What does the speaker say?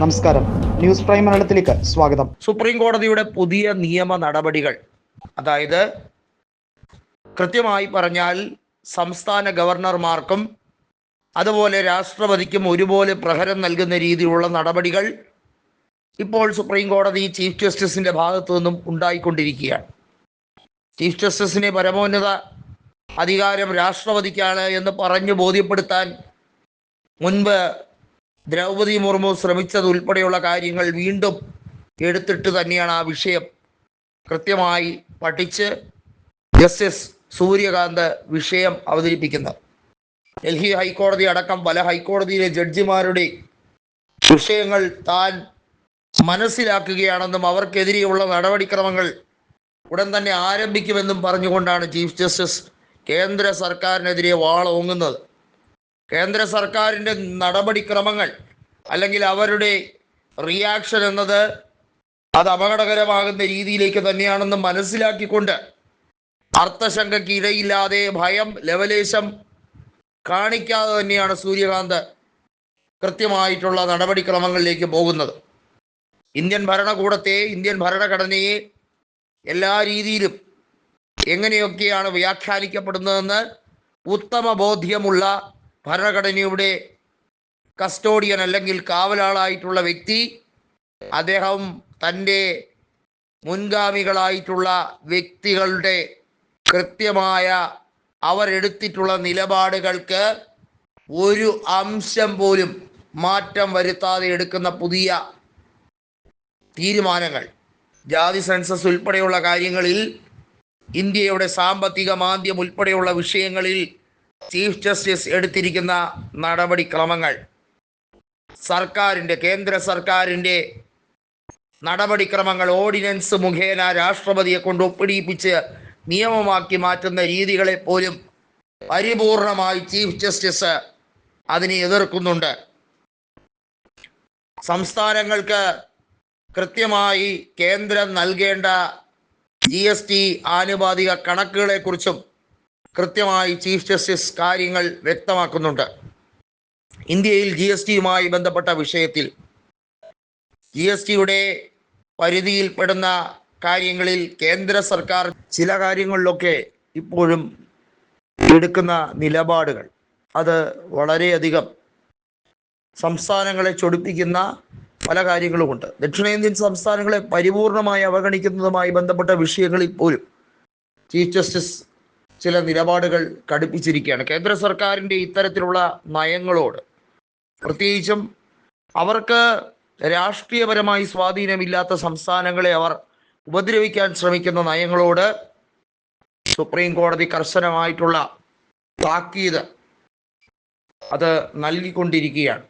നമസ്കാരം. News prime മലയാളത്തിലേക്ക് സ്വാഗതം. സുപ്രീം കോടതിയുടെ പുതിയ നിയമ നടപടികൾ. അതായത് കൃത്യമായി പറഞ്ഞാൽ സംസ്ഥാന ഗവർണർമാർക്കും അതുപോലെ രാഷ്ട്രപതിക്കും ഒരുപോലെ പ്രഹരം നൽകുന്ന രീതിയിലുള്ള നടപടികൾ ഇപ്പോൾ സുപ്രീം കോടതി ചീഫ് ജസ്റ്റിസിന്റെ ഭാഗത്തു നിന്നും ഉണ്ടായിക്കൊണ്ടിരിക്കുകയാണ്. ചീഫ് ജസ്റ്റിസിനെ പരമോന്നത അധികാരം രാഷ്ട്രപതിക്കാണ് എന്ന് പറഞ്ഞു ബോധ്യപ്പെടുത്താൻ മുൻപ് ദ്രൗപദി മുർമു ശ്രമിച്ചത് ഉൾപ്പെടെയുള്ള കാര്യങ്ങൾ വീണ്ടും എടുത്തിട്ട് തന്നെയാണ് ആ വിഷയം കൃത്യമായി പഠിച്ച് ജസ്റ്റിസ് സൂര്യകാന്ത് വിഷയം അവതരിപ്പിക്കുന്നത്. ഡൽഹി ഹൈക്കോടതി അടക്കം പല ഹൈക്കോടതിയിലെ ജഡ്ജിമാരുടെ വിഷയങ്ങൾ താൻ മനസ്സിലാക്കുകയാണെന്നും അവർക്കെതിരെയുള്ള നടപടിക്രമങ്ങൾ ഉടൻ തന്നെ ആരംഭിക്കുമെന്നും പറഞ്ഞുകൊണ്ടാണ് ചീഫ് ജസ്റ്റിസ് കേന്ദ്ര സർക്കാരിനെതിരെ വാളോങ്ങുന്നത്. കേന്ദ്ര സർക്കാരിന്റെ നടപടിക്രമങ്ങൾ അല്ലെങ്കിൽ അവരുടെ റിയാക്ഷൻ എന്നത് അത് അപകടകരമാകുന്ന രീതിയിലേക്ക് തന്നെയാണെന്ന് മനസ്സിലാക്കിക്കൊണ്ട് അർത്ഥശങ്കയ്ക്ക് ഇടയില്ലാതെ ഭയം ലവലേശം കാണിക്കാതെ തന്നെയാണ് സൂര്യകാന്ത് കൃത്യമായിട്ടുള്ള നടപടിക്രമങ്ങളിലേക്ക് പോകുന്നത്. ഇന്ത്യൻ ഭരണകൂടത്തെ ഇന്ത്യൻ ഭരണഘടനയെ എല്ലാ രീതിയിലും എങ്ങനെയൊക്കെയാണ് വ്യാഖ്യാനിക്കപ്പെടുന്നതെന്ന് ഉത്തമ ബോധ്യമുള്ള ഭരണഘടനയുടെ കസ്റ്റോഡിയൻ അല്ലെങ്കിൽ കാവലാളായിട്ടുള്ള വ്യക്തി അദ്ദേഹം തന്റെ മുൻഗാമികളായിട്ടുള്ള വ്യക്തികളുടെ കൃത്യമായ അവരെടുത്തിട്ടുള്ള നിലപാടുകൾക്ക് ഒരു അംശം പോലും മാറ്റം വരുത്താതെ എടുക്കുന്ന പുതിയ തീരുമാനങ്ങൾ. ജാതി സെൻസസ് ഉൾപ്പെടെയുള്ള കാര്യങ്ങളിൽ ഇന്ത്യയുടെ സാമ്പത്തിക മാന്ദ്യം ഉൾപ്പെടെയുള്ള വിഷയങ്ങളിൽ ചീഫ് ജസ്റ്റിസ് എടുത്തിരിക്കുന്ന നടപടിക്രമങ്ങൾ. സർക്കാരിന്റെ കേന്ദ്ര സർക്കാരിന്റെ നടപടിക്രമങ്ങൾ ഓർഡിനൻസ് മുഖേന രാഷ്ട്രപതിയെ കൊണ്ട് ഒപ്പിടിയിപ്പിച്ച് നിയമമാക്കി മാറ്റുന്ന രീതികളെ പോലും പരിപൂർണമായി ചീഫ് ജസ്റ്റിസ് അതിനെ എതിർക്കുന്നുണ്ട്. സംസ്ഥാനങ്ങൾക്ക് കൃത്യമായി കേന്ദ്രം നൽകേണ്ട ജി എസ് ടി ആനുപാതിക കണക്കുകളെക്കുറിച്ചും കൃത്യമായി ചീഫ് ജസ്റ്റിസ് കാര്യങ്ങൾ വ്യക്തമാക്കുന്നുണ്ട്. ഇന്ത്യയിൽ ജി എസ് ടിയുമായി ബന്ധപ്പെട്ട വിഷയത്തിൽ ജി എസ് ടിയുടെ പരിധിയിൽപ്പെടുന്ന കാര്യങ്ങളിൽ കേന്ദ്ര സർക്കാർ ചില കാര്യങ്ങളിലൊക്കെ ഇപ്പോഴും എടുക്കുന്ന നിലപാടുകൾ. അത് വളരെയധികം സംസ്ഥാനങ്ങളെ ചൊടിപ്പിക്കുന്ന പല കാര്യങ്ങളുമുണ്ട്. ദക്ഷിണേന്ത്യൻ സംസ്ഥാനങ്ങളെ പരിപൂർണമായി അവഗണിക്കുന്നതുമായി ബന്ധപ്പെട്ട വിഷയങ്ങളിൽ പോലും ചീഫ് ജസ്റ്റിസ് ചില നിലപാടുകൾ കടുപ്പിച്ചിരിക്കുകയാണ്. കേന്ദ്ര സർക്കാരിന്റെ ഇത്തരത്തിലുള്ള നയങ്ങളോട് പ്രത്യേകിച്ചും അവർക്ക് രാഷ്ട്രീയപരമായി സ്വാധീനമില്ലാത്ത സംസ്ഥാനങ്ങളെ അവർ ഉപദ്രവിക്കാൻ ശ്രമിക്കുന്ന നയങ്ങളോട് സുപ്രീം കോടതി കർശനമായിട്ടുള്ള താക്കീത് അത് നൽകിക്കൊണ്ടിരിക്കുകയാണ്.